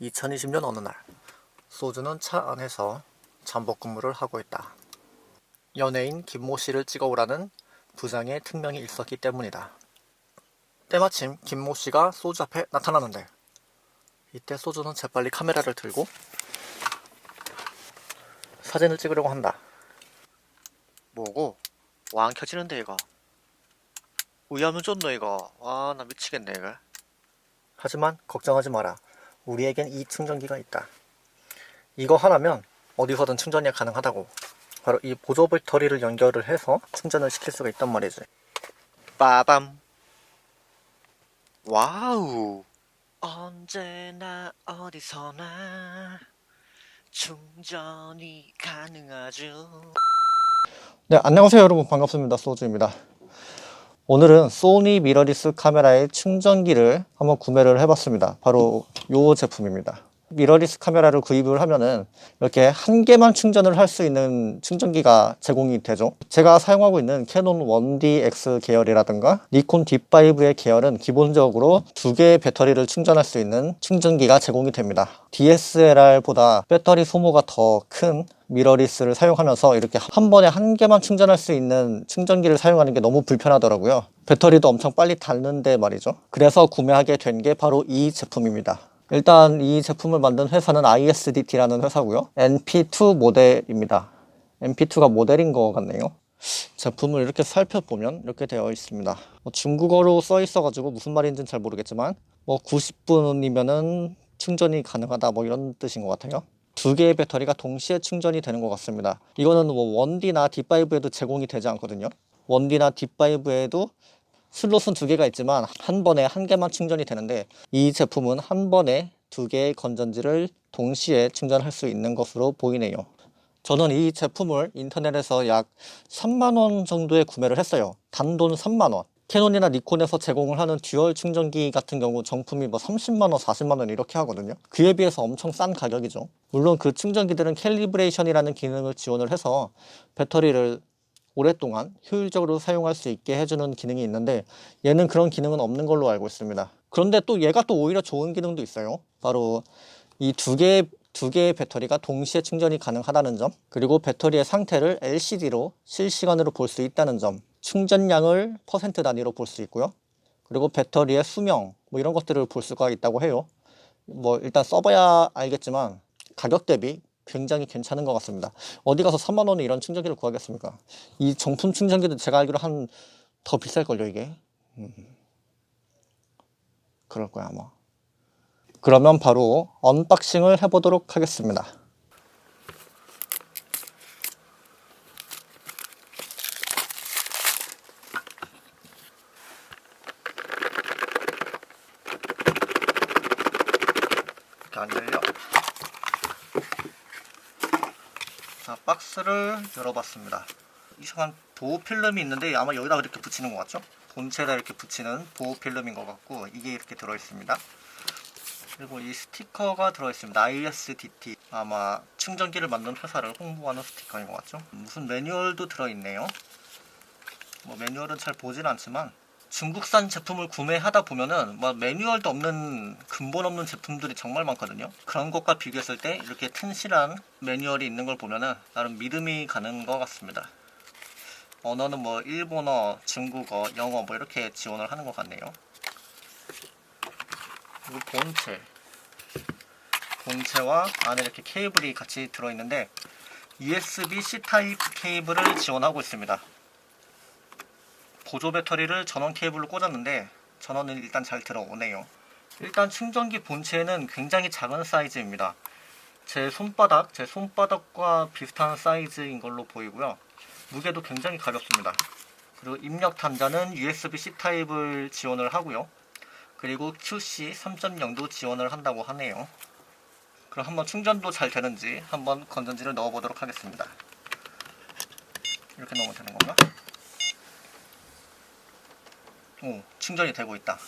2020년 어느 날 소주는 차 안에서 잠복 근무를 하고 있다. 연예인 김모 씨를 찍어오라는 부장의 특명이 있었기 때문이다. 때마침 김모 씨가 소주 앞에 나타나는데 이때 소주는 재빨리 카메라를 들고 사진을 찍으려고 한다. 뭐고? 와안 켜지는데 이거 우야면 쫓노 이거 와 나 미치겠네 이거 하지만 걱정하지 마라. 우리에겐 이 충전기가 있다. 이거 하나면 어디서든 충전이 가능하다고. 바로 이 보조 배터리를 연결을 해서 충전을 시킬 수가 있단 말이지. 빠밤 와우 언제나 어디서나 충전이 가능하죠 네, 안녕하세요 여러분 반갑습니다. 소주입니다. 오늘은 소니 미러리스 카메라의 충전기를 한번 구매를 해봤습니다. 바로 이 제품입니다. 미러리스 카메라를 구입을 하면은 이렇게 한 개만 충전을 할 수 있는 충전기가 제공이 되죠. 제가 사용하고 있는 캐논 1DX 계열이라든가 니콘 D5의 계열은 기본적으로 두 개의 배터리를 충전할 수 있는 충전기가 제공이 됩니다. DSLR보다 배터리 소모가 더 큰 미러리스를 사용하면서 이렇게 한 번에 한 개만 충전할 수 있는 충전기를 사용하는 게 너무 불편하더라고요. 배터리도 엄청 빨리 닳는데 말이죠. 그래서 구매하게 된 게 바로 이 제품입니다. 일단 이 제품을 만든 회사는 ISDT라는 회사고요. NP2 모델입니다. NP2가 모델인 것 같네요. 제품을 이렇게 살펴보면 이렇게 되어 있습니다. 뭐 중국어로 써 있어 가지고 무슨 말인지는 잘 모르겠지만 뭐 90분이면은 충전이 가능하다 뭐 이런 뜻인 것 같아요. 두 개의 배터리가 동시에 충전이 되는 것 같습니다. 이거는 뭐 1D나 D5에도 제공이 되지 않거든요. 1D나 D5에도 슬롯은 두 개가 있지만 한 번에 한 개만 충전이 되는데 이 제품은 한 번에 두 개의 건전지를 동시에 충전할 수 있는 것으로 보이네요. 저는 이 제품을 인터넷에서 약 3만 원 정도에 구매를 했어요. 단돈 3만 원. 캐논이나 니콘에서 제공을 하는 듀얼 충전기 같은 경우 정품이 뭐 30만 원, 40만 원 이렇게 하거든요. 그에 비해서 엄청 싼 가격이죠. 물론 그 충전기들은 캘리브레이션이라는 기능을 지원을 해서 배터리를 오랫동안 효율적으로 사용할 수 있게 해주는 기능이 있는데 얘는 그런 기능은 없는 걸로 알고 있습니다. 그런데 또 얘가 또 오히려 좋은 기능도 있어요. 바로 이 두 개의 두 개의 배터리가 동시에 충전이 가능하다는 점, 그리고 배터리의 상태를 LCD로 실시간으로 볼 수 있다는 점, 충전량을 퍼센트 단위로 볼 수 있고요. 그리고 배터리의 수명, 뭐 이런 것들을 볼 수가 있다고 해요. 뭐 일단 써봐야 알겠지만 가격 대비 굉장히 괜찮은 것 같습니다. 어디 가서 3만 원에 이런 충전기를 구하겠습니까? 이 정품 충전기도 제가 알기로 한 더 비쌀걸요 이게. 음. 그럴 거야 아마. 그러면 바로 언박싱을 해보도록 하겠습니다. 안 열려. 자, 박스를 열어봤습니다. 이상한 보호 필름이 있는데 아마 여기다 이렇게 붙이는 것 같죠? 본체에다 이렇게 붙이는 보호 필름인 것 같고 이게 이렇게 들어있습니다. 그리고 이 스티커가 들어있습니다. ISDT 아마 충전기를 만든 회사를 홍보하는 스티커인 것 같죠? 무슨 매뉴얼도 들어있네요. 뭐 매뉴얼은 잘 보진 않지만 중국산 제품을 구매하다 보면은 뭐 매뉴얼도 없는 근본 없는 제품들이 정말 많거든요. 그런 것과 비교했을 때 이렇게 튼실한 매뉴얼이 있는 걸 보면은 나름 믿음이 가는 것 같습니다. 언어는 뭐 일본어, 중국어, 영어 뭐 이렇게 지원을 하는 것 같네요. 그리고 본체. 본체와 안에 이렇게 케이블이 같이 들어있는데 USB-C 타입 케이블을 지원하고 있습니다. 보조 배터리를 전원 케이블로 꽂았는데 전원은 일단 잘 들어오네요. 일단 충전기 본체는 굉장히 작은 사이즈입니다. 제 손바닥, 제 손바닥과 비슷한 사이즈인 걸로 보이고요. 무게도 굉장히 가볍습니다. 그리고 입력 단자는 USB-C 타입을 지원을 하고요. 그리고 QC 3.0도 지원을 한다고 하네요. 그럼 한번 충전도 잘 되는지 한번 건전지를 넣어보도록 하겠습니다. 이렇게 넣으면 되는 건가? 오, 충전이 되고 있다.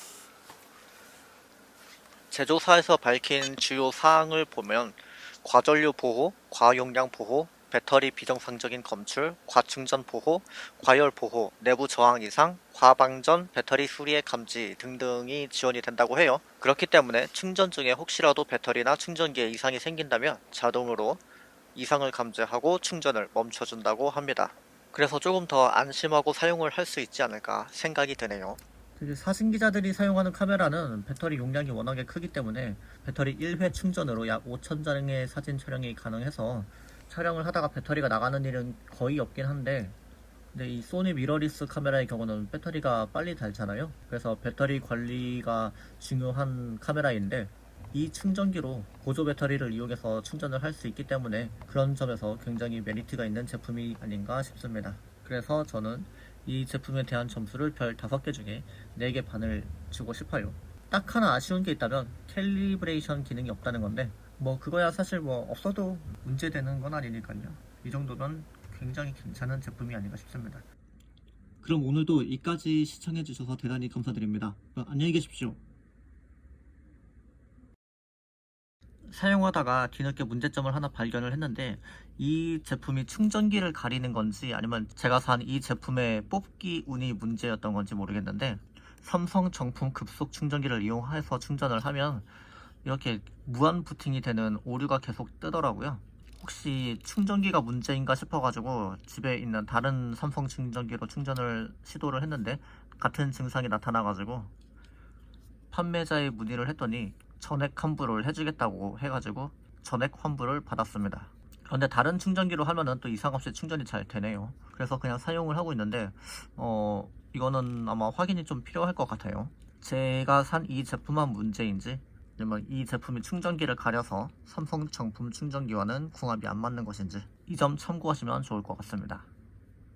제조사에서 밝힌 주요 사항을 보면 과전류 보호, 과용량 보호, 배터리 비정상적인 검출, 과충전 보호, 과열 보호, 내부 저항 이상, 과방전, 배터리 수리의 감지 등등이 지원이 된다고 해요. 그렇기 때문에 충전 중에 혹시라도 배터리나 충전기에 이상이 생긴다면 자동으로 이상을 감지하고 충전을 멈춰준다고 합니다. 그래서 조금 더 안심하고 사용을 할 수 있지 않을까 생각이 드네요. 사진 기자들이 사용하는 카메라는 배터리 용량이 워낙에 크기 때문에 배터리 1회 충전으로 약 5,000장의 사진 촬영이 가능해서 촬영을 하다가 배터리가 나가는 일은 거의 없긴 한데 근데 이 소니 미러리스 카메라의 경우는 배터리가 빨리 닳잖아요. 그래서 배터리 관리가 중요한 카메라인데 이 충전기로 보조 배터리를 이용해서 충전을 할 수 있기 때문에 그런 점에서 굉장히 메리트가 있는 제품이 아닌가 싶습니다. 그래서 저는 이 제품에 대한 점수를 별 5개 중에 4개 반을 주고 싶어요. 딱 하나 아쉬운 게 있다면 캘리브레이션 기능이 없다는 건데 뭐 그거야 사실 뭐 없어도 문제되는 건 아니니까요. 이 정도면 굉장히 괜찮은 제품이 아닌가 싶습니다. 그럼 오늘도 이까지 시청해 주셔서 대단히 감사드립니다. 안녕히 계십시오. 사용하다가 뒤늦게 문제점을 하나 발견을 했는데 이 제품이 충전기를 가리는 건지 아니면 제가 산 이 제품의 뽑기 운이 문제였던 건지 모르겠는데 삼성 정품 급속 충전기를 이용해서 충전을 하면 이렇게 무한 부팅이 되는 오류가 계속 뜨더라고요. 혹시 충전기가 문제인가 싶어가지고 집에 있는 다른 삼성 충전기로 충전을 시도를 했는데 같은 증상이 나타나가지고 판매자에 문의를 했더니 전액 환불을 해주겠다고 해가지고 전액 환불을 받았습니다. 그런데 다른 충전기로 하면은 또 이상 없이 충전이 잘 되네요. 그래서 그냥 사용을 하고 있는데 어 이거는 아마 확인이 좀 필요할 것 같아요. 제가 산 이 제품만 문제인지 아니면 이 제품이 충전기를 가려서 삼성 정품 충전기와는 궁합이 안 맞는 것인지 이 점 참고하시면 좋을 것 같습니다.